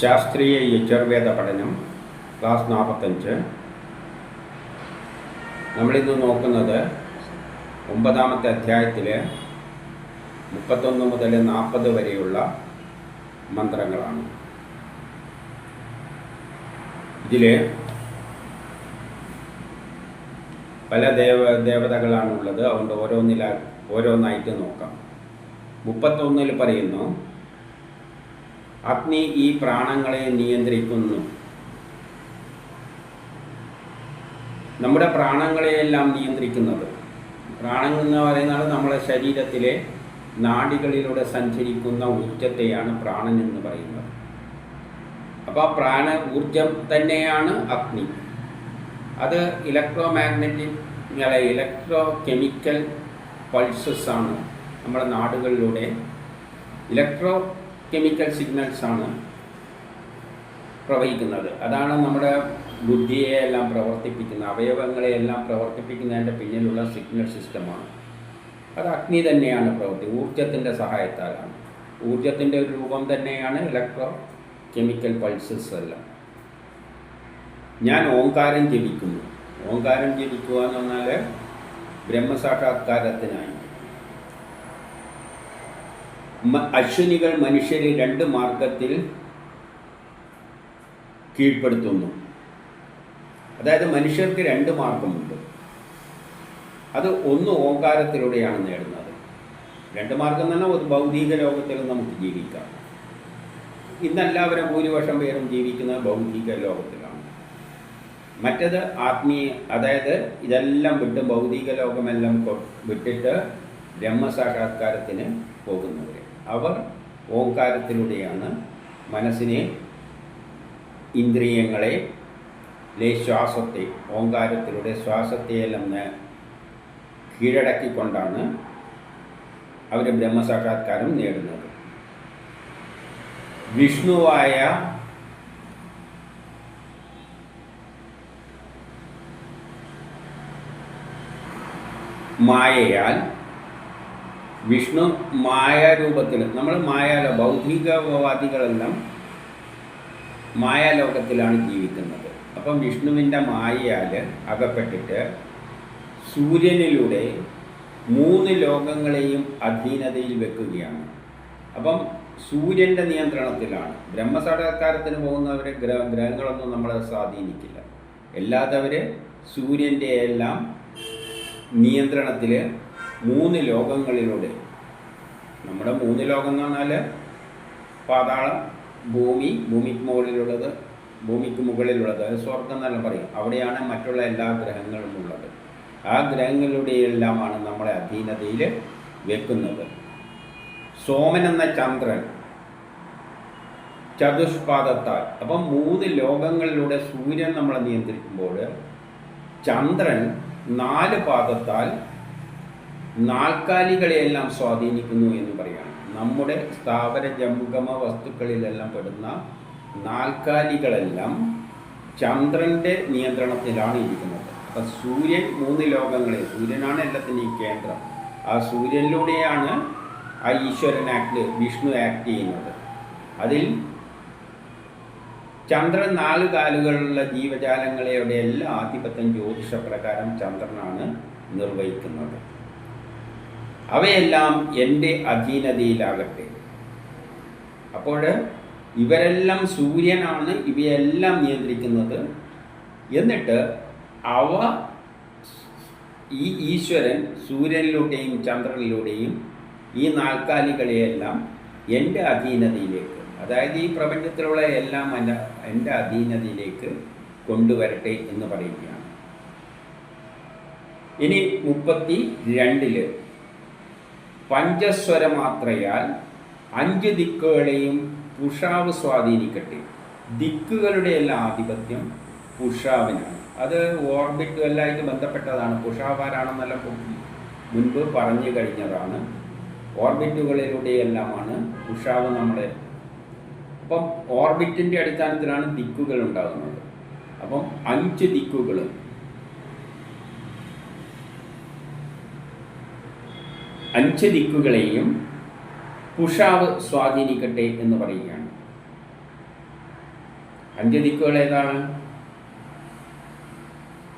ശാസ്ത്രീയ യജുർവേദ പഠനം ക്ലാസ് നാൽപ്പത്തഞ്ച് നമ്മളിന്ന് നോക്കുന്നത് ഒമ്പതാമത്തെ അധ്യായത്തിലെ മുപ്പത്തൊന്ന് മുതൽ നാൽപ്പത് വരെയുള്ള മന്ത്രങ്ങളാണ്. ഇതിൽ പല ദേവ ദേവതകളാണുള്ളത്. അതുകൊണ്ട് ഓരോന്നില ഓരോന്നായിട്ട് നോക്കാം. മുപ്പത്തൊന്നിൽ പറയുന്നു അഗ്നി ഈ പ്രാണങ്ങളെ നിയന്ത്രിക്കുന്നു. നമ്മുടെ പ്രാണങ്ങളെയെല്ലാം നിയന്ത്രിക്കുന്നത്. പ്രാണങ്ങൾ എന്ന് പറയുന്നത് നമ്മുടെ ശരീരത്തിലെ നാടികളിലൂടെ സഞ്ചരിക്കുന്ന ഊർജത്തെയാണ് പ്രാണൻ എന്ന് പറയുന്നത്. അപ്പോൾ പ്രാണ ഊർജം തന്നെയാണ് അഗ്നി. അത് electromagnetic electrochemical pulses ആണ് നമ്മുടെ നാടുകളിലൂടെ. ഇലക്ട്രോ കെമിക്കൽ സിഗ്നൽസ് ആണ് പ്രവഹിക്കുന്നത്. അതാണ് നമ്മുടെ ബുദ്ധിയെ എല്ലാം പ്രവർത്തിപ്പിക്കുന്ന അവയവങ്ങളെയെല്ലാം പ്രവർത്തിപ്പിക്കുന്നതിന്റെ പിന്നിലുള്ള സിഗ്നൽ സിസ്റ്റമാണ്. അത് അഗ്നി തന്നെയാണ് പ്രവൃത്തി ഊർജത്തിന്റെ സഹായത്താലാണ്. ഊർജത്തിന്റെ ഒരു രൂപം തന്നെയാണ് ഇലക്ട്രോ കെമിക്കൽ പൾസസ് എല്ലാം. ഞാൻ ഓങ്കാരം ജപിക്കുന്നു. ഓങ്കാരം ജപിക്കുക എന്ന് പറഞ്ഞാൽ ബ്രഹ്മസാക്ഷാത്കാരത്തിനായി. അശ്വിനികൾ മനുഷ്യരെ രണ്ട് മാർഗത്തിൽ കീഴ്പ്പെടുത്തുന്നു. അതായത് മനുഷ്യർക്ക് രണ്ട് മാർഗമുണ്ട്. അത് ഒന്ന് ഓങ്കാരത്തിലൂടെയാണ് നേടുന്നത്. രണ്ട് മാർഗം തന്നെ ഒരു ഭൗതിക ലോകത്തിൽ നമുക്ക് ജീവിക്കാം. ഇന്നെല്ലാവരും ഭൂരിപക്ഷം പേരും ജീവിക്കുന്നത് ഭൗതിക ലോകത്തിലാണ്. മറ്റത് ആത്മീയ അതായത് ഇതെല്ലാം വിട്ട് ഭൗതിക ലോകമെല്ലാം വിട്ടിട്ട് ബ്രഹ്മസാക്ഷാത്കാരത്തിന് പോകുന്നവർ അവർ ഓങ്കാരത്തിലൂടെയാണ് മനസ്സിനെ ഇന്ദ്രിയങ്ങളെ ലെ ശ്വാസത്തെ ഓങ്കാരത്തിലൂടെ ശ്വാസത്തെയെല്ലാം കീഴടക്കിക്കൊണ്ടാണ് അവർ ബ്രഹ്മസാക്ഷാത്കാരം നേടുന്നത്. വിഷ്ണുവായ മായയാൽ വിഷ്ണു മായാരൂപത്തിൽ നമ്മൾ മായാലോ ഭൗതികവാദികളെല്ലാം മായാലോകത്തിലാണ് ജീവിക്കുന്നത്. അപ്പം വിഷ്ണുവിന്റെ മായയാൽ അകപ്പെട്ടിട്ട് സൂര്യനിലൂടെ മൂന്ന് ലോകങ്ങളെയും അധീനതയിൽ വെക്കുകയാണ്. അപ്പം സൂര്യന്റെ നിയന്ത്രണത്തിലാണ്. ബ്രഹ്മസാക്ഷാത്കാരത്തിന് പോകുന്നവരെ ഗ്രഹ ഗ്രഹങ്ങളൊന്നും നമ്മളെ സ്വാധീനിക്കില്ല. അല്ലാത്തവർ സൂര്യന്റെ എല്ലാം നിയന്ത്രണത്തിൽ മൂന്ന് ലോകങ്ങളിലൂടെ. നമ്മുടെ മൂന്ന് ലോകം എന്ന് പറഞ്ഞാൽ പാതാളം ഭൂമി ഭൂമിക്ക് മുകളിലുള്ളത് ഭൂമിക്ക് മുകളിലുള്ളത് അത് സ്വർഗം എന്നെല്ലാം പറയും. അവിടെയാണ് മറ്റുള്ള എല്ലാ ഗ്രഹങ്ങളും ഉള്ളത്. ആ ഗ്രഹങ്ങളുടെയെല്ലാമാണ് നമ്മളെ അധീനതയിൽ വെക്കുന്നത്. സോമൻ എന്ന ചന്ദ്രൻ ചതുഷ്പാദത്താൽ. അപ്പം മൂന്ന് ലോകങ്ങളിലൂടെ സൂര്യൻ നമ്മളെ നിയന്ത്രിക്കുമ്പോൾ ചന്ദ്രൻ നാല് പാദത്താൽ നാൽക്കാലികളെയെല്ലാം സ്വാധീനിക്കുന്നു എന്ന് പറയാണ് നമ്മുടെ സ്ഥാപന ജംഗമ വസ്തുക്കളിലെല്ലാം പെടുന്ന നാൽക്കാലികളെല്ലാം ചന്ദ്രന്റെ നിയന്ത്രണത്തിലാണ് ഇരിക്കുന്നത്. അപ്പം സൂര്യൻ മൂന്ന് ലോകങ്ങളിൽ സൂര്യനാണ് എല്ലാത്തിന്റെയും കേന്ദ്രം. ആ സൂര്യനിലൂടെയാണ് ആ ഈശ്വരൻ ആക്ട് വിഷ്ണു ആക്ട് ചെയ്യുന്നത്. അതിൽ ചന്ദ്രൻ നാല് കാലുകളുള്ള ജീവജാലങ്ങളെയുടെ എല്ലാ ആധിപത്യം ജ്യോതിഷപ്രകാരം ചന്ദ്രനാണ് നിർവഹിക്കുന്നത്. അവയെല്ലാം എന്റെ അധീനതയിലാകട്ടെ. അപ്പോൾ ഇവരെല്ലാം സൂര്യനാണ് ഇവയെല്ലാം നിയന്ത്രിക്കുന്നത്. എന്നിട്ട് അവ ഈ ഈശ്വരൻ സൂര്യനിലൂടെയും ചന്ദ്രനിലൂടെയും ഈ നാൽക്കാലികളെയെല്ലാം എന്റെ അധീനതയിലേക്ക് അതായത് ഈ പ്രപഞ്ചത്തിലുള്ള എല്ലാം എന്റെ എന്റെ അധീനതയിലേക്ക് കൊണ്ടുവരട്ടെ എന്ന് പറയുകയാണ്. ഇനി മുപ്പത്തി രണ്ടിൽ പഞ്ചസ്വരമാത്രയാൽ അഞ്ച് ദിക്കുകളെയും പുഷാവ് സ്വാധീനിക്കട്ടെ. ദിക്കുകളുടെ എല്ലാം ആധിപത്യം പുഷാവിനാണ്. അത് ഓർബിറ്റുമെല്ലാമായിട്ട് ബന്ധപ്പെട്ടതാണ്. പുഷാവാരാണെന്നെല്ലാം മുൻപ് പറഞ്ഞു കഴിഞ്ഞതാണ്. ഓർബിറ്റുകളിലൂടെയെല്ലാമാണ് പുഷാവ് നമ്മുടെ അപ്പം ഓർബിറ്റിന്റെ അടിസ്ഥാനത്തിലാണ് ദിക്കുകൾ ഉണ്ടാകുന്നത്. അപ്പം അഞ്ച് ദിക്കുകൾ അഞ്ച് ദിക്കുകളെയും പുഷാവ് സ്വാധീനിക്കട്ടെ എന്ന് പറയുകയാണ്. അഞ്ച് ദിക്കുകൾ ഏതാണ്?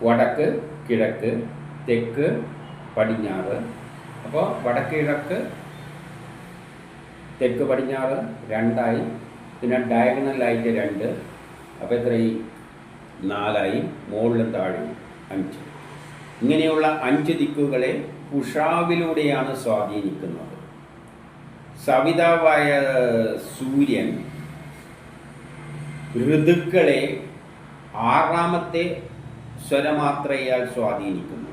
വടക്ക് കിഴക്ക് തെക്ക് പടിഞ്ഞാറ്. അപ്പോൾ വടക്ക് കിഴക്ക് തെക്ക് പടിഞ്ഞാറ് രണ്ടായി. പിന്നെ ഡയഗണലായിട്ട് രണ്ട്. അപ്പോൾ എത്രയായി? നാലായി. മുകളിലും താഴെയും അഞ്ച്. ഇങ്ങനെയുള്ള അഞ്ച് ദിക്കുകളെ ഉഷാവിലൂടെയാണ് സ്വാധീനിക്കുന്നത്. സവിതാവായ സൂര്യൻ ഋതുക്കളെ ആറാമത്തെ സ്വരമാത്രയാൽ സ്വാധീനിക്കുന്നു.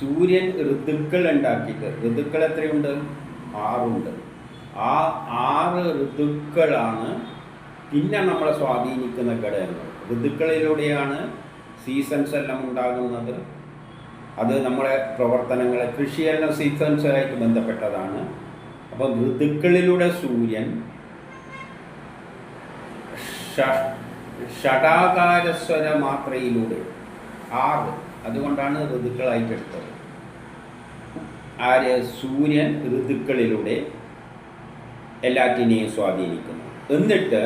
സൂര്യൻ ഋതുക്കൾ ഉണ്ടാക്കിയിട്ട് ഋതുക്കൾ എത്രയുണ്ട്? ആറുണ്ട്. ആ ആറ് ഋതുക്കളാണ് പിന്നെ നമ്മളെ സ്വാധീനിക്കുന്ന ഘടകങ്ങൾ. ഋതുക്കളിലൂടെയാണ് സീസൺസ് എല്ലാം ഉണ്ടാകുന്നത്. അത് നമ്മളെ പ്രവർത്തനങ്ങളെ കൃഷിയെല്ലാം സീക്വൻസായിട്ട് ബന്ധപ്പെട്ടതാണ്. അപ്പോൾ ഋതുക്കളിലൂടെ സൂര്യൻ ഷടാകാരസ്വര മാത്രയിലൂടെ ആറ് അതുകൊണ്ടാണ് ഋതുക്കളായിട്ട് എടുത്തത്. ആര്? സൂര്യൻ ഋതുക്കളിലൂടെ എല്ലാറ്റിനെയും സ്വാധീനിക്കുന്നു. എന്നിട്ട്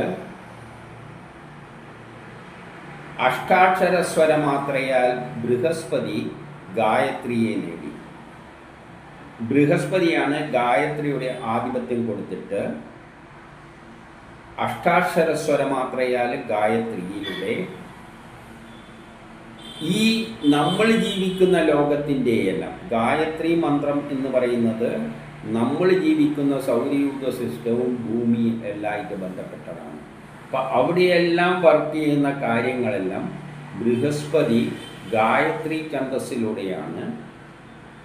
അഷ്ടാക്ഷര സ്വര മാത്രയാൽ ബൃഹസ്പതി ഗായത്രിയെ നേടി. ബൃഹസ്പതിയാണ് ഗായത്രിയുടെ ആധിപത്യം കൊടുത്തിട്ട് അഷ്ടാക്ഷര സ്വരമാത്രയാൽ ഗായത്രിയിലൂടെ ഈ നമ്മൾ ജീവിക്കുന്ന ലോകത്തിന്റെ എല്ലാം ഗായത്രി മന്ത്രം എന്ന് പറയുന്നത് നമ്മൾ ജീവിക്കുന്ന സൗരയൂഥ സിസ്റ്റവും ഭൂമിയും എല്ലാമായിട്ട് ബന്ധപ്പെട്ടതാണ്. അപ്പം അവിടെയെല്ലാം വർക്ക് ചെയ്യുന്ന കാര്യങ്ങളെല്ലാം ബൃഹസ്പതി ഗായത്രി ചന്തസ്സിലൂടെയാണ്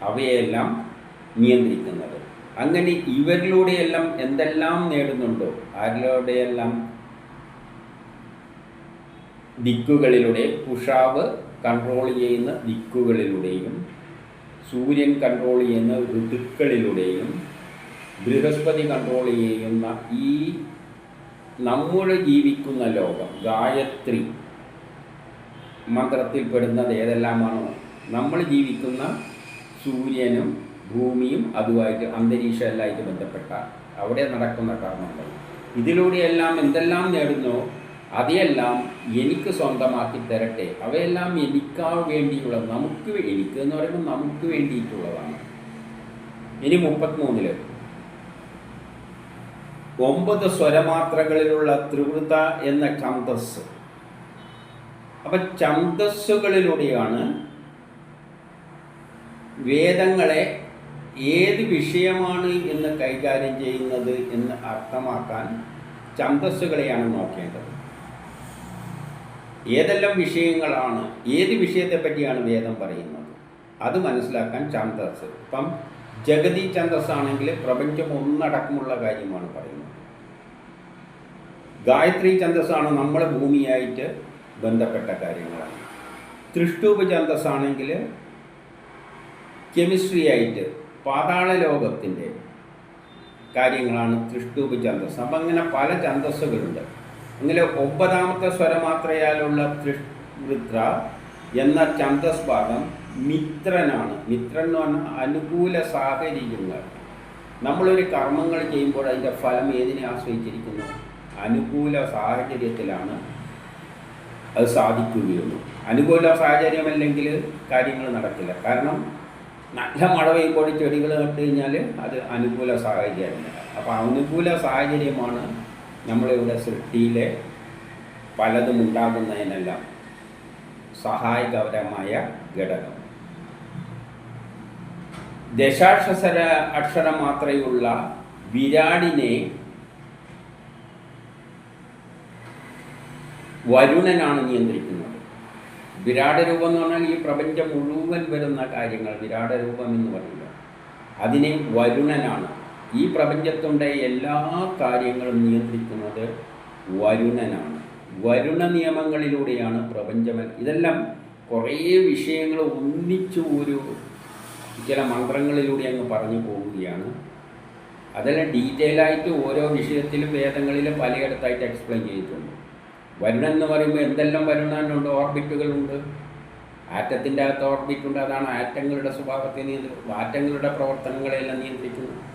അവയെല്ലാം നിയന്ത്രിക്കുന്നത്. അങ്ങനെ ഇവരിലൂടെയെല്ലാം എന്തെല്ലാം നേടുന്നുണ്ടോ ആരിലൂടെയെല്ലാം ദിക്കുകളിലൂടെ പുഷാവ് കൺട്രോൾ ചെയ്യുന്ന ദിക്കുകളിലൂടെയും സൂര്യൻ കൺട്രോൾ ചെയ്യുന്ന ഋതുക്കളിലൂടെയും ബൃഹസ്പതി കൺട്രോൾ ചെയ്യുന്ന ഈ നമ്മൾ ജീവിക്കുന്ന ലോകം ഗായത്രി മന്ത്രത്തിൽ ഏതെല്ലാമാണോ? നമ്മൾ ജീവിക്കുന്ന സൂര്യനും ഭൂമിയും അതുമായിട്ട് അന്തരീക്ഷം എല്ലാമായിട്ട് ബന്ധപ്പെട്ട അവിടെ നടക്കുന്ന കർമ്മങ്ങൾ. ഇതിലൂടെയെല്ലാം എന്തെല്ലാം നേടുന്നോ അതെല്ലാം എനിക്ക് സ്വന്തമാക്കി തരട്ടെ അവയെല്ലാം എനിക്കാ വേണ്ടിയുള്ള നമുക്ക് എനിക്ക് എന്ന് പറയുമ്പോൾ നമുക്ക് വേണ്ടിയിട്ടുള്ളതാണ്. ഇനി മുപ്പത്തിമൂന്നിൽ. ഒമ്പത് സ്വരമാത്രകളിലുള്ള ത്രിവൃത എന്ന ഛന്തസ് അപ്പൊ ഛന്തസ്സുകളിലൂടെയാണ് വേദങ്ങളെ ഏത് വിഷയമാണ് എന്ന് കൈകാര്യം ചെയ്യുന്നത് എന്ന് അർത്ഥമാക്കാൻ ഛന്തസ്സുകളെയാണ് നോക്കേണ്ടത്. ഏതെല്ലാം വിഷയങ്ങളാണ് ഏത് വിഷയത്തെ പറ്റിയാണ് വേദം പറയുന്നത്? അത് മനസ്സിലാക്കാൻ ഛന്തസ് ഇപ്പം ജഗതി ഛന്തസ് ആണെങ്കിൽ പ്രപഞ്ചം ഒന്നടക്കമുള്ള കാര്യമാണ് പറയുന്നത്. ഗായത്രി ഛന്തസ്സാണ് നമ്മളെ ഭൂമിയായിട്ട് ബന്ധപ്പെട്ട കാര്യങ്ങളാണ്. തൃഷ്ടൂപ് ആണെങ്കിൽ കെമിസ്ട്രി ആയിട്ട് പാതാള ലോകത്തിന്റെ കാര്യങ്ങളാണ് തൃഷ്ടൂപ് ഛന്തസ് അപ്പം അങ്ങനെ പല ഛന്തസ്സുകളുണ്ട് അങ്ങനെ ഒമ്പതാമത്തെ സ്വരമാത്രയാലുള്ള തൃവൃത്ര എന്ന ഛന്തസ് ഭാഗം മിത്രനാണ്. മിത്രൻ എന്ന് പറഞ്ഞാൽ അനുകൂല സാഹചര്യങ്ങൾ. നമ്മളൊരു കർമ്മങ്ങൾ ചെയ്യുമ്പോൾ അതിന്റെ ഫലം ഏതിനെ ആശ്രയിച്ചിരിക്കുന്നു? അനുകൂല സാഹചര്യത്തിലാണ് അത് സാധിക്കുകയുള്ളൂ. അനുകൂല സാഹചര്യമല്ലെങ്കിൽ കാര്യങ്ങൾ നടക്കില്ല. കാരണം നല്ല മഴ പെയ്യുമ്പോൾ ചെടികൾ നട്ട് കഴിഞ്ഞാൽ അത് അനുകൂല സാഹചര്യമല്ല. അപ്പോൾ അനുകൂല സാഹചര്യമാണ് നമ്മളിവിടെ സൃഷ്ടിയിലെ പലതും ഉണ്ടാകുന്നതിനെല്ലാം സഹായകരമായ ഘടകം. ദശാക്ഷര അക്ഷരം മാത്രയുള്ള വിരാടിനെ വരുണനാണ് നിയന്ത്രിക്കുന്നത്. വിരാട രൂപം എന്ന് പറഞ്ഞാൽ ഈ പ്രപഞ്ചം മുഴുവൻ വരുന്ന കാര്യങ്ങൾ വിരാട രൂപം എന്ന് പറയുന്നത്. അതിനെ വരുണനാണ്. ഈ പ്രപഞ്ചത്തുണ്ട എല്ലാ കാര്യങ്ങളും നിയന്ത്രിക്കുന്നത് വരുണനാണ്. വരുണ നിയമങ്ങളിലൂടെയാണ് പ്രപഞ്ചം ഇതെല്ലാം കുറേ വിഷയങ്ങൾ ഒന്നിച്ചു ഒരു ചില മന്ത്രങ്ങളിലൂടെ അങ്ങ് പറഞ്ഞു പോവുകയാണ്. അതെല്ലാം ഡീറ്റെയിൽ ആയിട്ട് ഓരോ വിഷയത്തിലും വേദങ്ങളിലും പലയിടത്തായിട്ട് എക്സ്പ്ലെയിൻ ചെയ്തിട്ടുണ്ട്. വരുണൻ എന്ന് പറയുമ്പോൾ എന്തെല്ലാം വരുണനുണ്ട് ഓർബിറ്റുകളുണ്ട്. ആറ്റത്തിന്റെ അകത്ത് ഓർബിറ്റുണ്ട്. അതാണ് ആറ്റങ്ങളുടെ സ്വഭാവത്തെ നിയന്ത്രിക്കുന്നത് ആറ്റങ്ങളുടെ പ്രവർത്തനങ്ങളെല്ലാം നിയന്ത്രിക്കുന്നത്.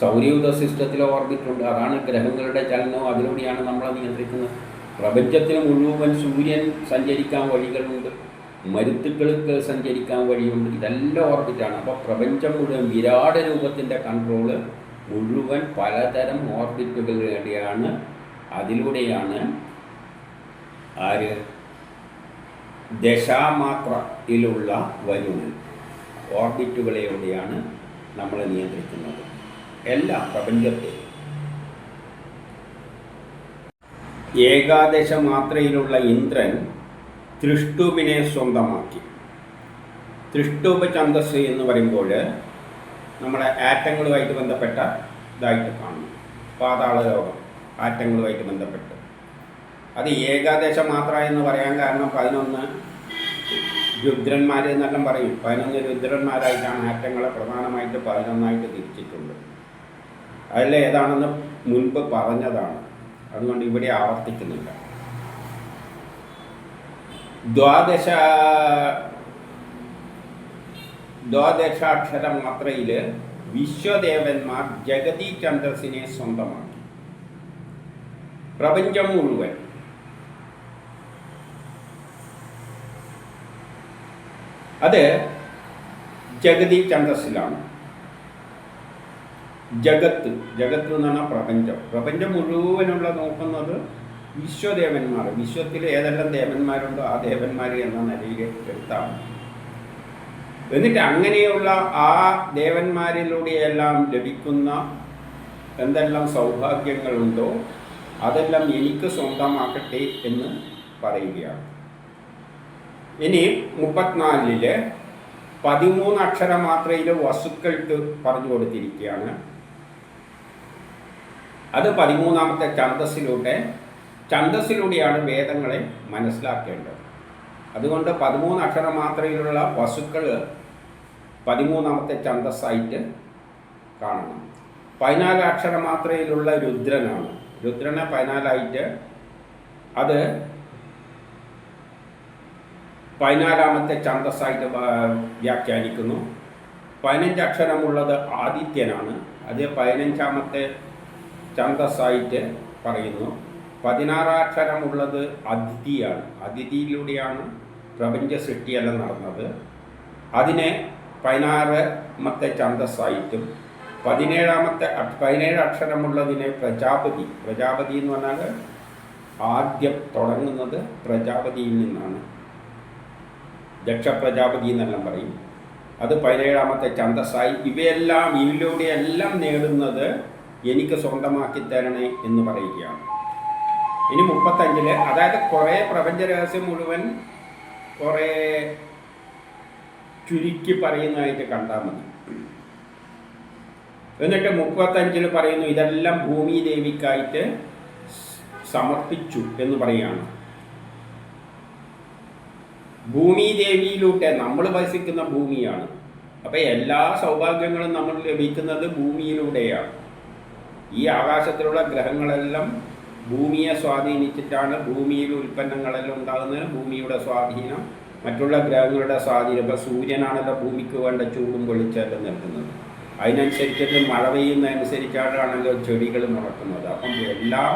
സൗരയൂഥ സിസ്റ്റത്തിൽ ഓർബിറ്റുണ്ട്. അതാണ് ഗ്രഹങ്ങളുടെ ചലനവും അതിലൂടെയാണ് നമ്മളെ നിയന്ത്രിക്കുന്നത്. പ്രപഞ്ചത്തിന് മുഴുവൻ സൂര്യൻ സഞ്ചരിക്കാൻ വഴികളുണ്ട്. മരുത്തുക്കൾക്ക് സഞ്ചരിക്കാൻ വഴിയുണ്ട്. ഇതെല്ലാം ഓർബിറ്റാണ്. അപ്പോൾ പ്രപഞ്ചം മുഴുവൻ വിരാട് രൂപത്തിന്റെ കൺട്രോൾ മുഴുവൻ പലതരം ഓർബിറ്റുകളിലൂടെയാണ് അതിലൂടെയാണ് ആര്? ദശാമാത്രയിലുള്ള വരുണൻ. ഓർബിറ്റുകളെയോടെയാണ് നമ്മൾ നിയന്ത്രിക്കുന്നത്? എല്ലാ പ്രപഞ്ചത്തെ ഏകാദശ മാത്രയിലുള്ള ഇന്ദ്രൻ തൃഷ്ടുവിനെ സ്വന്തമാക്കി. തൃഷ്ടുപ ഛന്ദസ് എന്ന് പറയുമ്പോൾ നമ്മുടെ ആറ്റങ്ങളുമായിട്ട് ബന്ധപ്പെട്ട ഇതായിട്ട് കാണുന്നു. പാതാള ലോകം ആറ്റങ്ങളുമായിട്ട് ബന്ധപ്പെട്ട്. അത് ഏകാദേശം മാത്ര എന്ന് പറയാൻ കാരണം പതിനൊന്ന് രുദ്രന്മാർ എന്നെല്ലാം പറയും. പതിനൊന്ന് രുദ്രന്മാരായിട്ടാണ് ആറ്റങ്ങളെ പ്രധാനമായിട്ട് പതിനൊന്നായിട്ട് തിരിച്ചിട്ടുണ്ട് അതിൽ ഏതാണെന്ന് മുൻപ് പറഞ്ഞതാണ്. അതുകൊണ്ട് ഇവിടെ ആവർത്തിക്കുന്നില്ല. ദ്വാദശ ദ്വാദശാക്ഷര മാത്രയിൽ വിശ്വദേവന്മാർ ജഗതി ചന്ദ്രസിനെ സ്വന്തമാക്കി. പ്രപഞ്ചം മുഴുവൻ. അത് ജഗതി ഛന്ദസ്സിലാണ്. ജഗത്ത് ജഗത്ത് എന്നാണ് പ്രപഞ്ചം. പ്രപഞ്ചം മുഴുവനുള്ള നോക്കുന്നത് വിശ്വദേവന്മാർ വിശ്വത്തിൽ ഏതെല്ലാം ദേവന്മാരുണ്ടോ ആ ദേവന്മാർ എന്ന നിലയിലേക്ക് എടുത്താണ് എന്നിട്ട് അങ്ങനെയുള്ള ആ ദേവന്മാരിലൂടെയെല്ലാം ലഭിക്കുന്ന എന്തെല്ലാം സൗഭാഗ്യങ്ങളുണ്ടോ അതെല്ലാം എനിക്ക് സ്വന്തമാക്കട്ടെ എന്ന് പറയുകയാണ്. ഇനി മുപ്പത്തിനാലിൽ പതിമൂന്ന് അക്ഷരം മാത്രയിൽ വസുക്കൾക്ക് പറഞ്ഞു കൊടുത്തിരിക്കുകയാണ്. അത് പതിമൂന്നാമത്തെ ഛന്ദസ്സിലൂടെ ഛന്ദസ്സിലൂടെയാണ് വേദങ്ങളെ മനസ്സിലാക്കേണ്ടത്. അതുകൊണ്ട് പതിമൂന്ന് അക്ഷരം മാത്രയിലുള്ള വസുക്കൾ പതിമൂന്നാമത്തെ ഛന്ദസ്സായിട്ട് കാണണം. പതിനാല് അക്ഷര മാത്രയിലുള്ള രുദ്രനാണ്. രുദ്രനെ പതിനാലായിട്ട് അത് പതിനാലാമത്തെ ഛന്തസ്സായിട്ട് വ്യാഖ്യാനിക്കുന്നു. പതിനഞ്ച് അക്ഷരമുള്ളത് ആദിത്യനാണ്. അത് പതിനഞ്ചാമത്തെ ഛന്തസ്സായിട്ട് പറയുന്നു. പതിനാറാക്ഷരമുള്ളത് അതിഥിയാണ്. അതിഥിയിലൂടെയാണ് പ്രപഞ്ച സൃഷ്ടിയെല്ലാം നടന്നത്. അതിനെ പതിനാറാമത്തെ ഛന്തസ്സായിട്ടും പതിനേഴാമത്തെ പതിനേഴ് അക്ഷരമുള്ളതിനെ പ്രജാപതി പ്രജാപതി എന്ന് പറഞ്ഞാൽ ആദ്യം തുടങ്ങുന്നത് പ്രജാപതിയിൽ നിന്നാണ്. ദക്ഷ പ്രജാപതി എന്നെല്ലാം പറയും. അത് പതിനേഴാമത്തെ ചന്തസായി ഇവയെല്ലാം ഇതിലൂടെയെല്ലാം നേടുന്നത് എനിക്ക് സ്വന്തമാക്കി തരണേ എന്ന് പറയുകയാണ്. ഇനി മുപ്പത്തഞ്ചിൽ അതായത് കുറേ പ്രപഞ്ച രഹസ്യം മുഴുവൻ കുറേ ചുരുക്കി പറയുന്നതായിട്ട് കണ്ടാൽ മതി. എന്നിട്ട് മുപ്പത്തഞ്ചിൽ പറയുന്നു ഇതെല്ലാം ഭൂമി ദേവിക്കായിട്ട് സമർപ്പിച്ചു എന്ന് പറയുകയാണ്. ഭൂമി ദേവിയിലൂടെ നമ്മൾ വസിക്കുന്ന ഭൂമിയാണ്. അപ്പം എല്ലാ സൗഭാഗ്യങ്ങളും നമ്മൾ ലഭിക്കുന്നത് ഭൂമിയിലൂടെയാണ്. ഈ ആകാശത്തിലുള്ള ഗ്രഹങ്ങളെല്ലാം ഭൂമിയെ സ്വാധീനിച്ചിട്ടാണ് ഭൂമിയിൽ ഉൽപ്പന്നങ്ങളെല്ലാം ഉണ്ടാകുന്നത്. ഭൂമിയുടെ സ്വാധീനം മറ്റുള്ള ഗ്രഹങ്ങളുടെ സ്വാധീനം. ഇപ്പോൾ സൂര്യനാണല്ലോ ഭൂമിക്ക് വേണ്ട ചൂടും വെളിച്ചെല്ലാം നൽകുന്നത്. അതിനനുസരിച്ചിട്ട് മഴ പെയ്യുന്നതനുസരിച്ചാണല്ലോ ചെടികൾ മുളക്കുന്നത്. അപ്പം എല്ലാം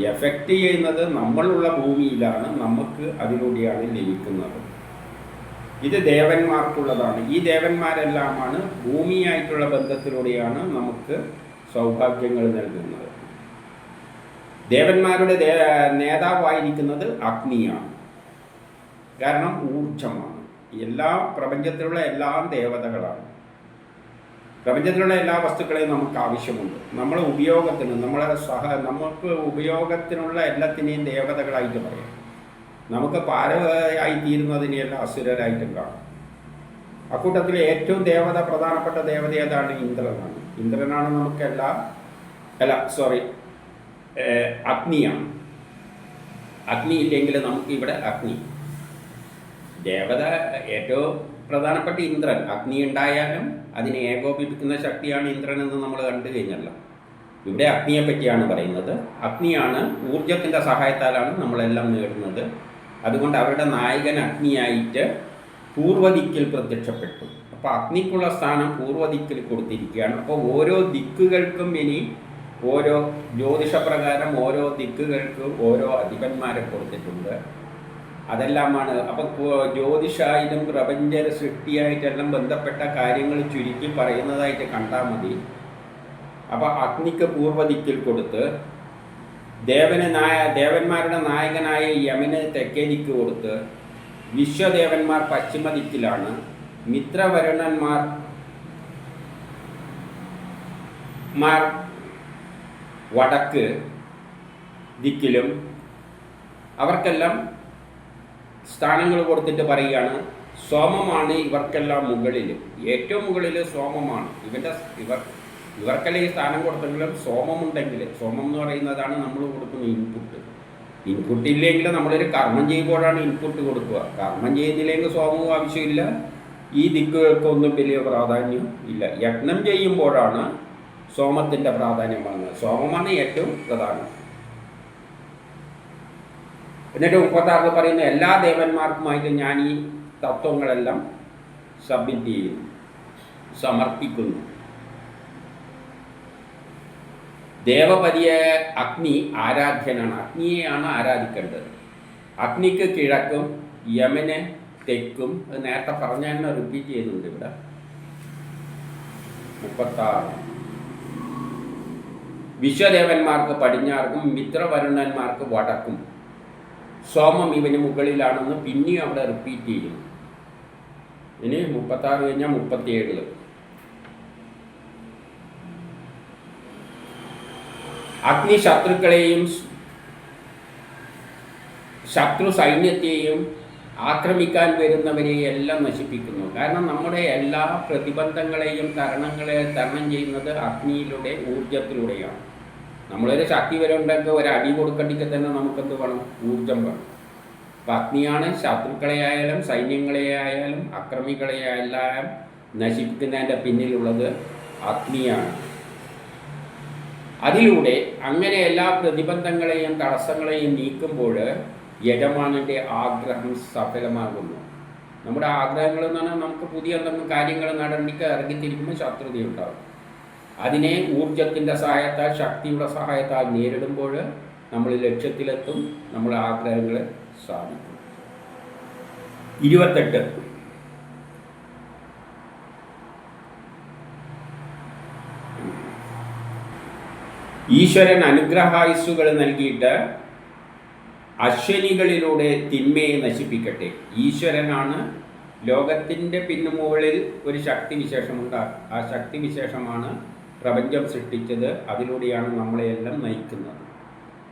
എഫക്റ്റ് ചെയ്യുന്നത് നമ്മളുള്ള ഭൂമിയിലാണ് നമുക്ക് അതിലൂടെയാണ് ലഭിക്കുന്നത്. ഇത് ദേവന്മാർക്കുള്ളതാണ്. ഈ ദേവന്മാരെല്ലാമാണ് ഭൂമിയായിട്ടുള്ള ബന്ധത്തിലൂടെയാണ് നമുക്ക് സൗഭാഗ്യങ്ങൾ നൽകുന്നത്. ദേവന്മാരുടെ നേതാവായിരിക്കുന്നത് അഗ്നിയാണ്. കാരണം ഊർജമാണ് എല്ലാ പ്രപഞ്ചത്തിലുള്ള എല്ലാ ദേവതകളാണ്. പ്രപഞ്ചത്തിലുള്ള എല്ലാ വസ്തുക്കളെയും നമുക്ക് ആവശ്യമുണ്ട്. നമ്മളെ ഉപയോഗത്തിന് നമ്മളെ സഹ നമുക്ക് ഉപയോഗത്തിനുള്ള എല്ലാത്തിനെയും ദേവതകളായിട്ട് പറയാം. നമുക്ക് പാരവായി തീരുന്നതിനെയെല്ലാം അസുരരായിട്ടും കാണും. അക്കൂട്ടത്തിൽ ഏറ്റവും ദേവത പ്രധാനപ്പെട്ട ദേവത ഏതാണ്? ഇന്ദ്രനാണ്. ഇന്ദ്രനാണ് നമുക്കെല്ലാം അല്ല സോറി അഗ്നിയാണ്. അഗ്നി ഇല്ലെങ്കിൽ നമുക്ക് ഇവിടെ അഗ്നി. ദേവത ഏറ്റവും പ്രധാനപ്പെട്ട ഇന്ദ്രൻ. അഗ്നി ഉണ്ടായാലും അതിനെ ഏകോപിപ്പിക്കുന്ന ശക്തിയാണ് ഇന്ദ്രൻ എന്ന് നമ്മൾ കണ്ടു കഴിഞ്ഞല്ലോ. ഇവിടെ അഗ്നിയെ പറ്റിയാണ് പറയുന്നത്. അഗ്നിയാണ് ഊർജത്തിന്റെ സഹായത്താലാണ് നമ്മളെല്ലാം നേടുന്നത്. അതുകൊണ്ട് അവരുടെ നായകൻ അഗ്നിയായിട്ട് പൂർവദിക്കിൽ പ്രത്യക്ഷപ്പെട്ടു. അപ്പോൾ അഗ്നിക്കുള്ള സ്ഥാനം പൂർവദിക്കിൽ കൊടുത്തിരിക്കുകയാണ്. അപ്പോൾ ഓരോ ദിക്കുകൾക്കും ഇനി ഓരോ ജ്യോതിഷപ്രകാരം ഓരോ ദിക്കുകൾക്കും ഓരോ അധിപന്മാരെ കൊടുത്തിട്ടുണ്ട്. അതെല്ലാമാണ്. അപ്പം ജ്യോതിഷായാലും പ്രപഞ്ച സൃഷ്ടിയായിട്ടെല്ലാം ബന്ധപ്പെട്ട കാര്യങ്ങൾ ചുരുക്കി പറയുന്നതായിട്ട് കണ്ടാൽ മതി. അപ്പോൾ അഗ്നിക്ക് പൂർവദിക്കിൽ കൊടുത്ത് ദേവന് നായ ദേവന്മാരുടെ നായകനായ യമന് തെക്കേ ദിക്ക് കൊടുത്ത് വിശ്വദേവന്മാർ പശ്ചിമ ദിക്കിലാണ്. മിത്രവരുണന്മാർ മാർ വടക്ക് ദിക്കിലും അവർക്കെല്ലാം സ്ഥാനങ്ങൾ കൊടുത്തിട്ട് പറയുകയാണ് സോമമാണ് ഇവർക്കെല്ലാം മുകളിൽ ഏറ്റവും മുകളിൽ സോമമാണ്. ഇവന്റെ ഇവർ ഇവർക്കെല്ലാം ഈ സ്ഥാനം കൊടുത്തെങ്കിലും സോമമുണ്ടെങ്കിൽ സോമം എന്ന് പറയുന്നതാണ് നമ്മൾ കൊടുക്കുന്ന ഇൻപുട്ട് ഇൻപുട്ട് ഇല്ലെങ്കിൽ നമ്മളൊരു കർമ്മം ചെയ്യുമ്പോഴാണ് ഇൻപുട്ട് കൊടുക്കുക. കർമ്മം ചെയ്യുന്നില്ലെങ്കിൽ സോമവും ആവശ്യമില്ല. ഈ ദിക്കുകൾക്കൊന്നും വലിയ പ്രാധാന്യം ഇല്ല. യജ്ഞം ചെയ്യുമ്പോഴാണ് സോമത്തിന്റെ പ്രാധാന്യം വന്നത്. സോമമാണ് ഏറ്റവും പ്രധാനം. എന്നിട്ട് മുപ്പത്താറിൽ പറയുന്ന എല്ലാ ദേവന്മാർക്കുമായിട്ട് ഞാൻ ഈ തത്വങ്ങളെല്ലാം സബ്മിറ്റ് ചെയ്യുന്നു സമർപ്പിക്കുന്നു. ദേവപതിയ അഗ്നി ആരാധ്യനാണ്. അഗ്നിയെയാണ് ആരാധിക്കേണ്ടത്. അഗ്നിക്ക് കിഴക്കും യമന് തെക്കും. അത് നേരത്തെ പറഞ്ഞ തന്നെ റിപ്പീറ്റ് ചെയ്യുന്നുണ്ട് ഇവിടെ. മുപ്പത്താറ്. വിശ്വദേവന്മാർക്ക് പടിഞ്ഞാർക്കും മിത്രവരുണന്മാർക്ക് വടക്കും. സോമം ഇവന് മുകളിലാണെന്ന് പിന്നെയും അവിടെ റിപ്പീറ്റ് ചെയ്യുന്നു. ഇനി മുപ്പത്താറ് കഴിഞ്ഞാൽ മുപ്പത്തിയേഴിൽ. അഗ്നി ശത്രുക്കളെയും ശത്രു സൈന്യത്തെയും ആക്രമിക്കാൻ വരുന്നവരെയും എല്ലാം നശിപ്പിക്കുന്നു. കാരണം നമ്മുടെ എല്ലാ പ്രതിബന്ധങ്ങളെയും തരണങ്ങളെ തരണം ചെയ്യുന്നത് അഗ്നിയിലൂടെ ഊർജത്തിലൂടെയാണ് നമ്മളൊരു ശക്തി വരെ ഉണ്ടെങ്കിൽ ഒരു അടി കൊടുക്കണ്ടെങ്കിൽ തന്നെ നമുക്കെന്ത് വേണം? ഊർജം വേണം. അപ്പം അഗ്നിയാണ് ശത്രുക്കളെ ആയാലും സൈന്യങ്ങളെ ആയാലും അക്രമികളെ എല്ലാം നശിപ്പിക്കുന്നതിന്റെ പിന്നിലുള്ളത് അഗ്നിയാണ്. അതിലൂടെ അങ്ങനെ എല്ലാ പ്രതിബന്ധങ്ങളെയും തടസ്സങ്ങളെയും നീക്കുമ്പോൾ യജമാനന്റെ ആഗ്രഹം സഫലമാകുന്നു. നമ്മുടെ ആഗ്രഹങ്ങൾ എന്ന് പറഞ്ഞാൽ നമുക്ക് പുതിയ എന്തെങ്കിലും കാര്യങ്ങൾ നടന്നിക്ക് ഇറങ്ങിത്തിരിക്കുമ്പോൾ ശത്രുതയുണ്ടാകും. അതിനെ ഊർജത്തിന്റെ സഹായത്താൽ ശക്തിയുടെ സഹായത്താൽ നേരിടുമ്പോൾ നമ്മൾ ലക്ഷ്യത്തിലെത്തും നമ്മൾ ആഗ്രഹങ്ങളെ സാധിക്കും. ഇരുപത്തെട്ട്. ഈശ്വരൻ അനുഗ്രഹായുസ്സുകൾ നൽകിയിട്ട് അശ്വനികളിലൂടെ തിന്മയെ നശിപ്പിക്കട്ടെ. ഈശ്വരനാണ് ലോകത്തിന്റെ പിന്നുമുകളിൽ ഒരു ശക്തിവിശേഷമുണ്ട് ആ ശക്തി വിശേഷമാണ് പ്രപഞ്ചം സൃഷ്ടിച്ചത് അതിലൂടെയാണ് നമ്മളെയെല്ലാം നയിക്കുന്നത്.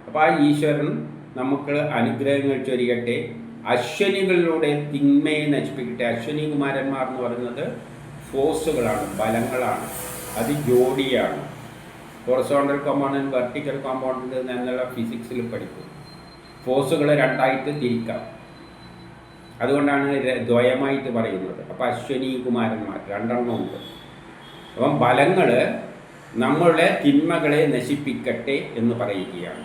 അപ്പോൾ ആ ഈശ്വരൻ നമുക്ക് അനുഗ്രഹങ്ങൾ ചൊരിയട്ടെ. അശ്വനികളിലൂടെ തിന്മയെ നശിപ്പിക്കട്ടെ. അശ്വനി കുമാരന്മാർ എന്ന് പറയുന്നത് ഫോഴ്സുകളാണ് ബലങ്ങളാണ്. അത് ജോഡിയാണ്. ഹൊറസോണ്ടൽ കോമ്പൗണ്ട് വെർട്ടിക്കൽ കോമ്പൗണ്ട് എന്നുള്ള ഫിസിക്സിൽ പഠിക്കും. ഫോഴ്സുകളെ രണ്ടായിട്ട് തിരിക്കാം. അതുകൊണ്ടാണ് ദ്വയമായിട്ട് പറയുന്നത്. അപ്പോൾ അശ്വനി കുമാരന്മാർ രണ്ടെണ്ണം ഉണ്ട്. അപ്പം ബലങ്ങൾ നമ്മളുടെ തിന്മകളെ നശിപ്പിക്കട്ടെ എന്ന് പറയുകയാണ്.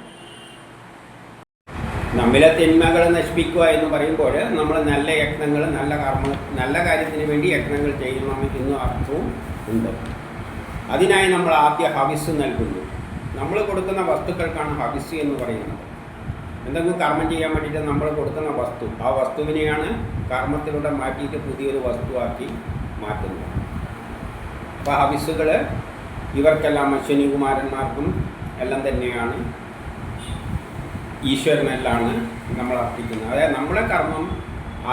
നമ്മളെ തിന്മകളെ നശിപ്പിക്കുക എന്ന് പറയുമ്പോൾ നമ്മൾ നല്ല യത്നങ്ങൾ നല്ല കർമ്മ നല്ല കാര്യത്തിന് വേണ്ടി യത്നങ്ങൾ ചെയ്യണം എന്ന അർത്ഥവും ഉണ്ട്. അതിനായി നമ്മൾ ആദ്യ ഹവിസ് നൽകുന്നു. നമ്മൾ കൊടുക്കുന്ന വസ്തുക്കൾക്കാണ് ഹവിസ് എന്ന് പറയുന്നത്. എന്തെങ്കിലും കർമ്മം ചെയ്യാൻ വേണ്ടിയിട്ട് നമ്മൾ കൊടുക്കുന്ന വസ്തു ആ വസ്തുവിനെയാണ് കർമ്മത്തിലൂടെ മാറ്റിയിട്ട് പുതിയൊരു വസ്തുവാക്കി മാറ്റുന്നത്. അപ്പോൾ ഹവിസുകൾ ഇവർക്കെല്ലാം അശ്വനി കുമാരന്മാർക്കും എല്ലാം തന്നെയാണ്. ഈശ്വരനെല്ലാണ് നമ്മൾ അർപ്പിക്കുന്നത്. അതായത് നമ്മളെ കർമ്മം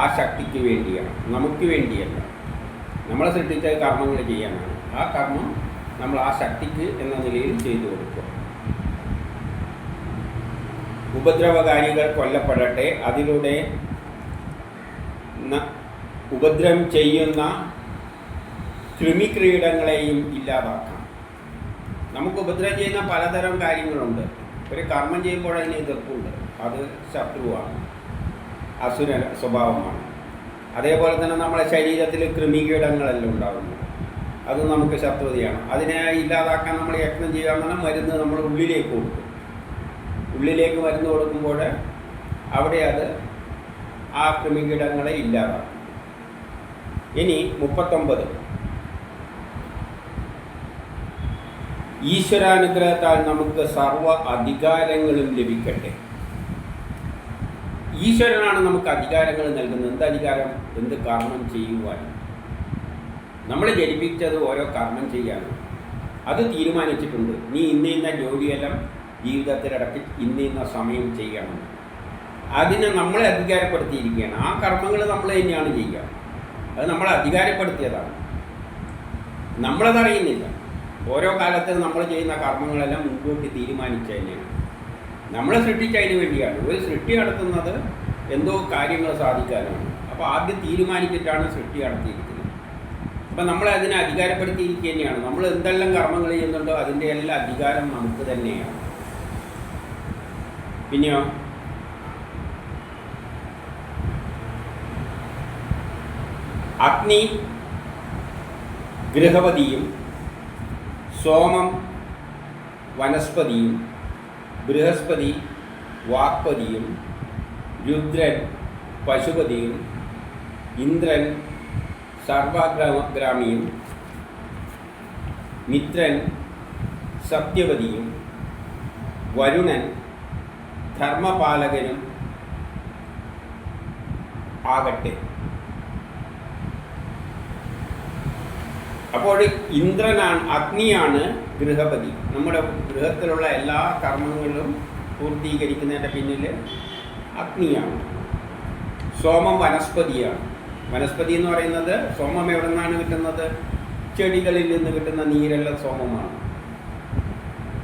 ആ ശക്തിക്ക് വേണ്ടിയാണ് നമുക്ക് വേണ്ടിയല്ല. നമ്മളെ സൃഷ്ടിച്ച കർമ്മങ്ങൾ ചെയ്യാനാണ്. ആ കർമ്മം നമ്മൾ ആ ശക്തിക്ക് എന്ന നിലയിൽ ചെയ്തു കൊടുക്കുക ഉപദ്രവകാരികൾ കൊല്ലപ്പെടട്ടെ അതിലൂടെ ഉപദ്രവം ചെയ്യുന്ന കൃമിക്രീഡങ്ങളെയും ഇല്ലാതാക്കാം. നമുക്ക് ഉപദ്രവം ചെയ്യുന്ന പലതരം കാര്യങ്ങളുണ്ട്. ഒരു കർമ്മം ചെയ്യുമ്പോൾ അതിന് എതിർപ്പുണ്ട്. അത് ശത്രുവാണ്. അസുര സ്വഭാവമാണ്. അതേപോലെ തന്നെ നമ്മുടെ ശരീരത്തിൽ കൃമികീടങ്ങളെല്ലാം ഉണ്ടാകുന്നു അത് നമുക്ക് ശത്രുതയാണ്. അതിനെ ഇല്ലാതാക്കാൻ നമ്മൾ യത്നം ചെയ്യാമെന്ന മരുന്ന് നമ്മൾ ഉള്ളിലേക്ക് കൊടുക്കും. ഉള്ളിലേക്ക് മരുന്ന് കൊടുക്കുമ്പോൾ അവിടെ അത് ആ കൃമികീടങ്ങളെ ഇല്ലാതാക്കും. ഇനി മുപ്പത്തൊമ്പത്. ഈശ്വരാനുഗ്രഹത്താൽ നമുക്ക് സർവ അധികാരങ്ങളും ലഭിക്കട്ടെ. ഈശ്വരനാണ് നമുക്ക് അധികാരങ്ങൾ നൽകുന്നത്. എന്ത് അധികാരം? എന്ത് കർമ്മം ചെയ്യുവാൻ. നമ്മൾ ജനിപ്പിച്ചത് ഓരോ കർമ്മം ചെയ്യാനും അത് തീരുമാനിച്ചിട്ടുണ്ട്. നീ ഇന്ന ഇന്ന ജോലിയെല്ലാം ജീവിതത്തിലടക്കി ഇന്ന ഇന്ന സമയം ചെയ്യണം. അതിനെ നമ്മളെ അധികാരപ്പെടുത്തിയിരിക്കുകയാണ്. ആ കർമ്മങ്ങൾ നമ്മൾ തന്നെയാണ് ചെയ്യുക. അത് നമ്മളെ അധികാരപ്പെടുത്തിയതാണ്. നമ്മളതറിയുന്നില്ല. ഓരോ കാലത്ത് നമ്മൾ ചെയ്യുന്ന കർമ്മങ്ങളെല്ലാം മുൻകൂട്ടി തീരുമാനിച്ചു തന്നെയാണ് നമ്മളെ സൃഷ്ടിച്ചതിന് വേണ്ടിയാണ്. ഒരു സൃഷ്ടി നടത്തുന്നത് എന്തോ കാര്യങ്ങൾ സാധിക്കാനാണ്. അപ്പോൾ ആദ്യം തീരുമാനിച്ചിട്ടാണ് സൃഷ്ടി നടത്തിയിരിക്കുന്നത്. അപ്പം നമ്മളെ അതിനെ അധികാരപ്പെടുത്തിയിരിക്കുക തന്നെയാണ് നമ്മൾ എന്തെല്ലാം കർമ്മങ്ങൾ ചെയ്യുന്നുണ്ടോ അതിന്റെ എല്ലാം അധികാരം നമുക്ക് തന്നെയാണ്. പിന്നെയോ? അഗ്നി ഗൃഹപതിയും സോമം വനസ്പതിയും ബൃഹസ്പതി വാക്പതിയും രുദ്രൻ പശുപതിയും ഇന്ദ്രൻ സർവഗ്രാമിയും മിത്രൻ സത്യവതിയും വരുണൻ ധർമ്മപാലകനും ആകട്ടെ. അപ്പോൾ ഇന്ദ്രനാണ് അഗ്നിയാണ് ഗൃഹപതി. നമ്മുടെ ഗൃഹത്തിലുള്ള എല്ലാ കർമ്മങ്ങളും പൂർത്തീകരിക്കുന്നതിന്റെ പിന്നിൽ അഗ്നിയാണ്. സോമം വനസ്പതിയാണ്. വനസ്പതി എന്ന് പറയുന്നത് സോമം എവിടെ നിന്നാണ് കിട്ടുന്നത്? ചെടികളിൽ നിന്ന് കിട്ടുന്ന നീരെല്ലാം സോമമാണ്.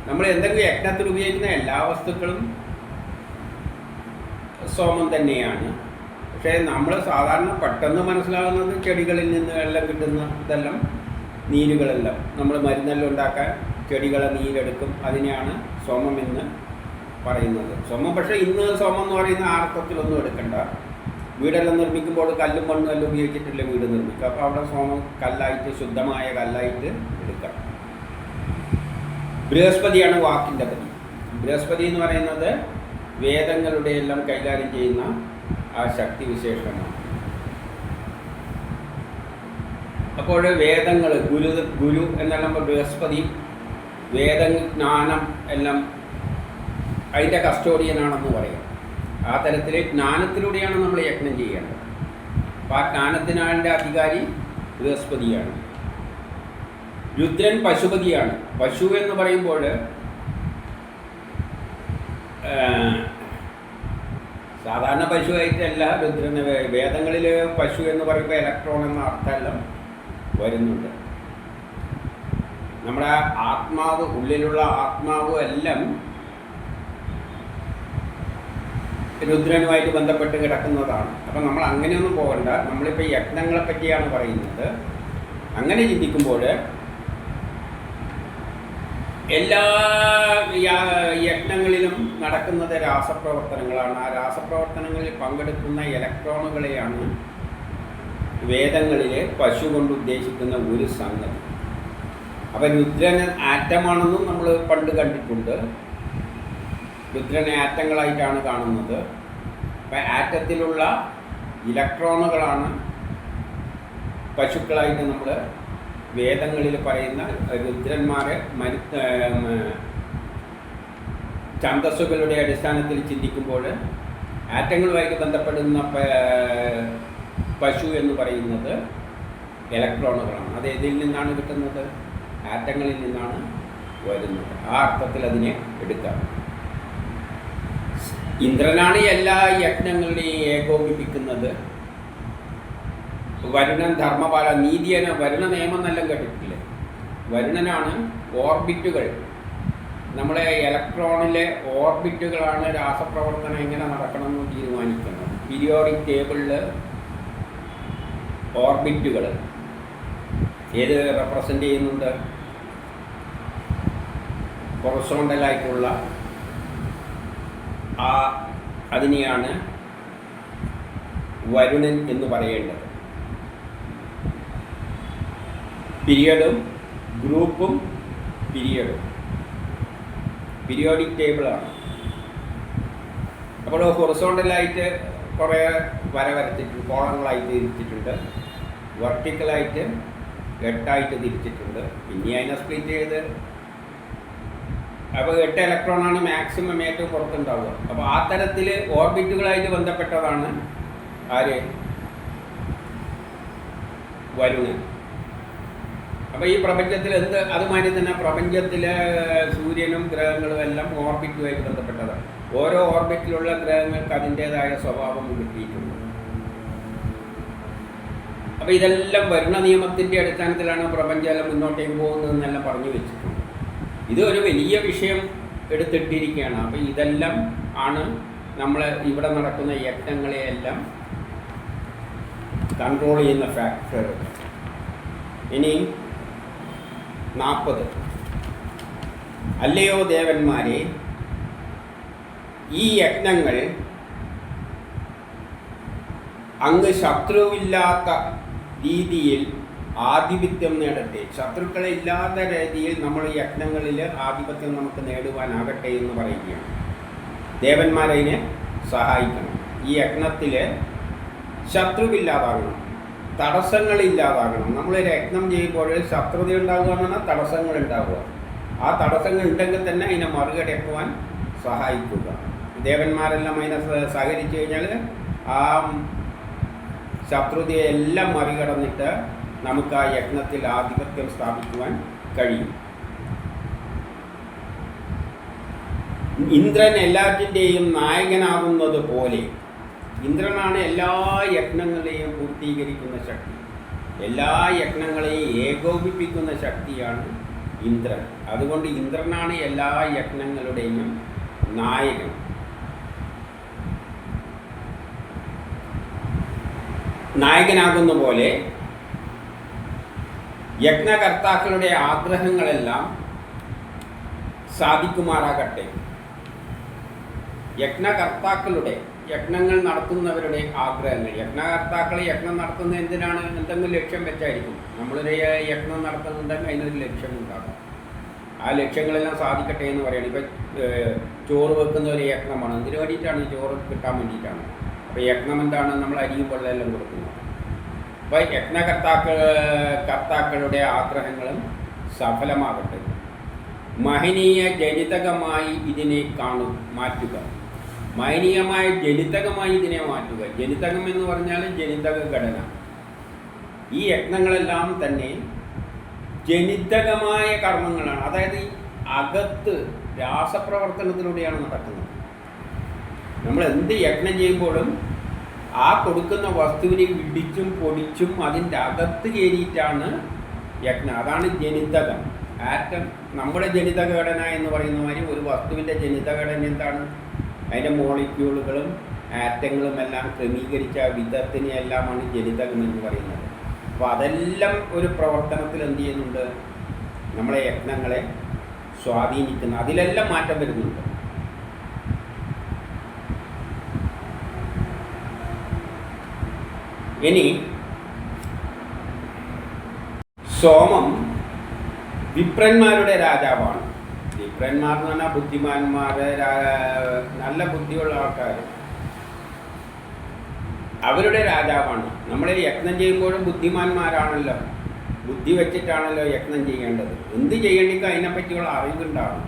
നമ്മൾ എന്തെങ്കിലും യജ്ഞത്തിൽ ഉപയോഗിക്കുന്ന എല്ലാ വസ്തുക്കളും സോമം തന്നെയാണ്. പക്ഷേ നമ്മൾ സാധാരണ പെട്ടെന്ന് മനസ്സിലാകുന്നത് ചെടികളിൽ നിന്ന് എല്ലാം കിട്ടുന്ന ഇതെല്ലാം നീരുകളെല്ലാം. നമ്മൾ മരുന്നെല്ലാം ഉണ്ടാക്കാൻ ചെടികളെ നീരെടുക്കും. അതിനെയാണ് സോമം എന്ന് പറയുന്നത്. സോമം പക്ഷേ ഇന്ന് സോമം എന്ന് പറയുന്ന ആർത്തത്തിലൊന്നും എടുക്കണ്ട. വീടെല്ലാം നിർമ്മിക്കുമ്പോൾ കല്ലും മണ്ണും എല്ലാം ഉപയോഗിച്ചിട്ടില്ല വീട് നിർമ്മിക്കുക. അപ്പോൾ അവിടെ സോമം കല്ലായിട്ട് ശുദ്ധമായ കല്ലായിട്ട് എടുക്കാം. ബൃഹസ്പതിയാണ് വാക്കിന്റെ പതി. ബൃഹസ്പതി എന്ന് പറയുന്നത് വേദങ്ങളുടെ എല്ലാം കൈകാര്യം ചെയ്യുന്ന ആ ശക്തി വിശേഷമാണ് അപ്പോൾ വേദങ്ങൾ ഗുരു ഗുരു എന്നെല്ലാം ബൃഹസ്പതി വേദജ്ഞാനം എല്ലാം അതിന്റെ കസ്റ്റോഡിയനാണെന്ന് പറയാം. ആ തരത്തിൽ ജ്ഞാനത്തിലൂടെയാണ് നമ്മൾ യജ്ഞം ചെയ്യേണ്ടത്. അപ്പോൾ ആ ജ്ഞാനത്തിനാളിന്റെ അധികാരി ബൃഹസ്പതിയാണ്. രുദ്രൻ പശുപതിയാണ്. പശു എന്ന് പറയുമ്പോൾ സാധാരണ പശുവായിട്ടല്ല രുദ്രൻ വേദങ്ങളിൽ പശു എന്ന് പറയുമ്പോൾ ഇലക്ട്രോൺ എന്ന അർത്ഥമെല്ലാം. വരുന്നുണ്ട്. നമ്മുടെ ആത്മാവ് ഉള്ളിലുള്ള ആത്മാവ് എല്ലാം രുദ്രനുമായിട്ട് ബന്ധപ്പെട്ട് കിടക്കുന്നതാണ്. അപ്പം നമ്മൾ അങ്ങനെയൊന്നും പോകണ്ട. നമ്മളിപ്പോൾ യജ്ഞങ്ങളെ പറ്റിയാണ് പറയുന്നത്. അങ്ങനെ ചിന്തിക്കുമ്പോൾ എല്ലാ യജ്ഞങ്ങളിലും നടക്കുന്നത് രാസപ്രവർത്തനങ്ങളാണ്. ആ രാസപ്രവർത്തനങ്ങളിൽ പങ്കെടുക്കുന്ന ഇലക്ട്രോണുകളെയാണ് വേദങ്ങളിലെ പശു കൊണ്ട് ഉദ്ദേശിക്കുന്ന ഒരു സംഗതി. അപ്പം രുദ്രൻ ആറ്റമാണെന്നും നമ്മൾ പണ്ട് കണ്ടിട്ടുണ്ട്. രുദ്രനെ ആറ്റങ്ങളായിട്ടാണ് കാണുന്നത്. അപ്പം ആറ്റത്തിലുള്ള ഇലക്ട്രോണുകളാണ് പശുക്കളായിട്ട് നമ്മൾ വേദങ്ങളിൽ പറയുന്ന രുദ്രന്മാരെ മരു ഛന്തസ്സുകളുടെ അടിസ്ഥാനത്തിൽ ചിന്തിക്കുമ്പോൾ ആറ്റങ്ങളുമായിട്ട് ബന്ധപ്പെടുന്ന പശു എന്ന് പറയുന്നത് ഇലക്ട്രോണുകളാണ്. അത് ഇതിൽ നിന്നാണ് കിട്ടുന്നത്? ആറ്റങ്ങളിൽ നിന്നാണ് വരുന്നത്. ആ അർത്ഥത്തിൽ അതിനെ എടുക്കാം. ഇന്ദ്രനാണ് എല്ലാ യജ്ഞങ്ങളുടെയും ഏകോപിപ്പിക്കുന്നത്. വരുണൻ ധർമ്മപാല നീതിയന വരുണ നിയമം എന്നെല്ലാം കേട്ടിട്ടില്ലേ? വരുണനാണ് ഓർബിറ്റുകൾ. നമ്മളെ ഇലക്ട്രോണിലെ ഓർബിറ്റുകളാണ് രാസപ്രവർത്തനം എങ്ങനെ നടക്കണമെന്ന് തീരുമാനിക്കുന്നത്? പീരിയോഡിക് ടേബിളിൽ ഓർബിറ്റുകൾ. ഏത് റെപ്രസെന്റ് ചെയ്യുന്നുണ്ട്? ഹൊറസോണ്ടലായിട്ടുള്ള ആ അതിനെയാണ് വരുണൻ എന്ന് പറയേണ്ടത്. പീരിയഡും ഗ്രൂപ്പും പീരിയഡും. പീരിയോഡിക് ടേബിളാണ്. അപ്പോൾ ഹൊറസോണ്ടലായിട്ട് കുറേ വര വരച്ചിട്ടുണ്ട് കോളങ്ങളായി തിരിച്ചിട്ടുണ്ട് വെർട്ടിക്കലായിട്ട് എട്ടായിട്ട് തിരിച്ചിട്ടുണ്ട്. പിന്നെ അതിനെ സ്പ്ലിറ്റ് ചെയ്ത് അപ്പോൾ എട്ട് ഇലക്ട്രോണാണ് മാക്സിമം ഏറ്റവും പുറത്തുണ്ടാവുക. അപ്പോൾ ആ തരത്തിൽ ഓർബിറ്റുകളായിട്ട് ബന്ധപ്പെട്ടതാണ് ആര്? വരുന്നത് അപ്പോൾ ഈ പ്രപഞ്ചത്തിൽ എന്ത് അതുമാതിരി തന്നെ പ്രപഞ്ചത്തിലെ സൂര്യനും ഗ്രഹങ്ങളും എല്ലാം ഓർബിറ്റുമായിട്ട് ബന്ധപ്പെട്ടതാണ്. ഓരോ ഓർബിറ്റിലുള്ള ഗ്രഹങ്ങൾക്ക് അതിന്റെതായ സ്വഭാവം കിട്ടിയിട്ടുണ്ട്. അപ്പോൾ ഇതെല്ലാം ഭരണ നിയമത്തിന്റെ അടിസ്ഥാനത്തിലാണ് പ്രപഞ്ചം മുന്നോട്ടേക്ക് പോകുന്നതെന്നെല്ലാം പറഞ്ഞു വെച്ചിട്ടുണ്ട്. ഇത് ഒരു വലിയ വിഷയം എടുത്തിട്ടിരിക്കുകയാണ്. അപ്പോൾ ഇതെല്ലാം ആണ് നമ്മൾ ഇവിടെ നടക്കുന്ന യജ്ഞങ്ങളെയെല്ലാം കൺട്രോൾ ചെയ്യുന്ന ഫാക്ടർ ഇനി നാൽപ്പത് അല്ലയോ ദേവന്മാരെ ഈ യജ്ഞങ്ങൾ അങ്ങ് ശത്രുവില്ലാത്ത രീതിയിൽ ആധിപത്യം നേടട്ടെ. ശത്രുക്കളെ ഇല്ലാത്ത രീതിയിൽ നമ്മൾ യജ്ഞങ്ങളിൽ ആധിപത്യം നമുക്ക് നേടുവാനാകട്ടെ എന്ന് പറയുകയാണ്. ദേവന്മാരതിനെ സഹായിക്കണം. ഈ യജ്ഞത്തിൽ ശത്രുവില്ലാതാകണം. തടസ്സങ്ങളില്ലാതാകണം. നമ്മൾ യജ്ഞം ചെയ്യുമ്പോൾ ശത്രുത ഉണ്ടാകുക എന്ന് പറഞ്ഞാൽ തടസ്സങ്ങൾ ഉണ്ടാകുക ആ തടസ്സങ്ങൾ ഉണ്ടെങ്കിൽ തന്നെ അതിനെ മറികടക്കുവാൻ സഹായിക്കുക. ദേവന്മാരെല്ലാം അതിനെ സഹകരിച്ചു കഴിഞ്ഞാൽ ആ ശത്രുതയെല്ലാം മറികടന്നിട്ട് നമുക്ക് ആ യജ്ഞത്തിൽ ആധിപത്യം സ്ഥാപിക്കുവാൻ കഴിയും. ഇന്ദ്രൻ എല്ലാറ്റിന്റെയും നായകനാകുന്നത് പോലെ ഇന്ദ്രനാണ് എല്ലാ യജ്ഞങ്ങളെയും പൂർത്തീകരിക്കുന്ന ശക്തി. എല്ലാ യജ്ഞങ്ങളെയും ഏകോപിപ്പിക്കുന്ന ശക്തിയാണ് ഇന്ദ്രൻ. അതുകൊണ്ട് ഇന്ദ്രനാണ് എല്ലാ യജ്ഞങ്ങളുടെയും നായകൻ. നായകനാകുന്ന പോലെ യജ്ഞകർത്താക്കളുടെ ആഗ്രഹങ്ങളെല്ലാം സാധിക്കുമാറാകട്ടെ. യജ്ഞകർത്താക്കളുടെ യജ്ഞങ്ങൾ നടത്തുന്നവരുടെ ആഗ്രഹങ്ങൾ. യജ്ഞകർത്താക്കൾ യജ്ഞം നടത്തുന്ന എന്തിനാണ്? എന്തെങ്കിലും ലക്ഷ്യം വെച്ചായിരിക്കും. നമ്മളൊരു യജ്ഞം നടത്തുന്നുണ്ടെങ്കിൽ അതിനൊരു ലക്ഷ്യം ഉണ്ടാകും ആ ലക്ഷ്യങ്ങളെല്ലാം സാധിക്കട്ടെ എന്ന് പറയുന്നത് ഇപ്പം ചോറ് വെക്കുന്ന ഒരു യജ്ഞമാണ്. എന്തിനു വേണ്ടിയിട്ടാണ് ചോറ് കിട്ടാൻ വേണ്ടിയിട്ടാണ്? അപ്പോൾ യജ്ഞം എന്താണ്? നമ്മൾ അരിയും വെള്ളമെല്ലാം കൊടുക്കുന്നത്. അപ്പോൾ യജ്ഞകർത്താക്കൾ കർത്താക്കളുടെ ആഗ്രഹങ്ങളും സഫലമാകട്ടെ. മഹനീയ ജനിതകമായി ഇതിനെ കാണും മാറ്റുക. മഹനീയമായ ജനിതകമായി ഇതിനെ മാറ്റുക. ജനിതകം എന്ന് പറഞ്ഞാൽ ജനിതക ഘടന. ഈ യജ്ഞങ്ങളെല്ലാം തന്നെ ജനിതകമായ കർമ്മങ്ങളാണ്. അതായത് അകത്ത് രാസപ്രവർത്തനത്തിലൂടെയാണ് നടക്കുന്നത്. നമ്മൾ എന്ത് യജ്ഞം ചെയ്യുമ്പോഴും ആ കൊടുക്കുന്ന വസ്തുവിനെ ഇടിച്ചും പൊടിച്ചും അതിന്റെ അകത്ത് കയറിയിട്ടാണ് യജ്ഞം. അതാണ് ജനിതകം. ആറ്റം നമ്മുടെ ജനിതഘടന എന്ന് പറയുന്ന മാതിരി ഒരു വസ്തുവിന്റെ ജനിതഘടന എന്താണ്? അതിന്റെ മോളിക്യൂളുകളും ആറ്റങ്ങളും എല്ലാം ക്രമീകരിച്ച വിധത്തിനെ എല്ലാമാണ് ജനിതകം എന്ന് പറയുന്നത്. അപ്പോൾ അതെല്ലാം ഒരു പ്രവർത്തനത്തിൽ എന്ത് ചെയ്യുന്നുണ്ട്? നമ്മളെ യജ്ഞങ്ങളെ സ്വാധീനിക്കുന്നു. അതിലെല്ലാം മാറ്റം വരുന്നുണ്ട്. ഇനി സോമം വിപ്രന്മാരുടെ രാജാവാണ്. വിപ്രന്മാർ എന്ന് പറഞ്ഞാൽ ബുദ്ധിമാന്മാരെ നല്ല ബുദ്ധിയുള്ള ആൾക്കാർ അവരുടെ രാജാവാണ്. നമ്മൾ യജ്ഞം ചെയ്യുമ്പോഴും ബുദ്ധിമാന്മാരാണല്ലോ. ബുദ്ധി വെച്ചിട്ടാണല്ലോ യജ്ഞം ചെയ്യേണ്ടത്. എന്ത് ചെയ്യണമെങ്കിൽ അതിനെപ്പറ്റിയുള്ള അറിവുണ്ടാവണം.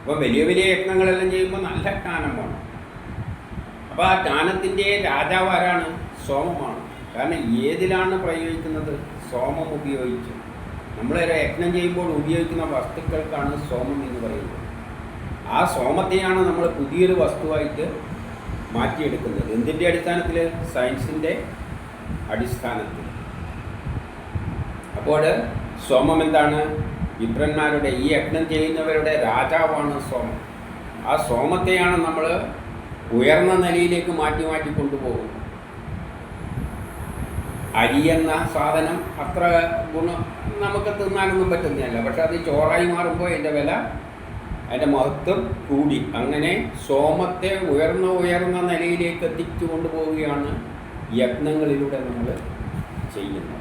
അപ്പോൾ വലിയ വലിയ യജ്ഞങ്ങളെല്ലാം ചെയ്യുമ്പോൾ നല്ല ജ്ഞാനം വേണം. അപ്പോൾ ആ ജ്ഞാനത്തിന്റെ രാജാവ് ആരാണ് സോമമാണ്. കാരണം ഏതിലാണ് പ്രയോഗിക്കുന്നത്? സോമം ഉപയോഗിച്ചു നമ്മളൊരു യജ്ഞം ചെയ്യുമ്പോൾ ഉപയോഗിക്കുന്ന വസ്തുക്കൾക്കാണ് സോമം എന്ന് പറയുന്നത്. ആ സോമത്തെയാണ് നമ്മൾ പുതിയൊരു വസ്തുവായിട്ട് മാറ്റിയെടുക്കുന്നത്. എന്തിന്റെ അടിസ്ഥാനത്തിൽ? സയൻസിന്റെ അടിസ്ഥാനത്തിൽ. അപ്പോൾ സോമം എന്താണ്? വിപ്രന്മാരുടെ ഈ യജ്ഞം ചെയ്യുന്നവരുടെ രാജാവാണ് സോമം. ആ സോമത്തെയാണ് നമ്മൾ ഉയർന്ന നിലയിലേക്ക് മാറ്റി മാറ്റി കൊണ്ടുപോകുന്നത്. അരി എന്ന സാധനം അത്ര ഗുണം നമുക്ക് തിന്നാനൊന്നും പറ്റുന്നതല്ല പക്ഷെ അത് ചോറായി മാറുമ്പോൾ അതിന്റെ വില അതിന്റെ മഹത്വം കൂടി. അങ്ങനെ സോമത്തെ ഉയർന്ന ഉയർന്ന നിലയിലേക്ക് എത്തിച്ചു കൊണ്ടുപോവുകയാണ് യജ്ഞങ്ങളിലൂടെ നമ്മൾ ചെയ്യുന്നത്.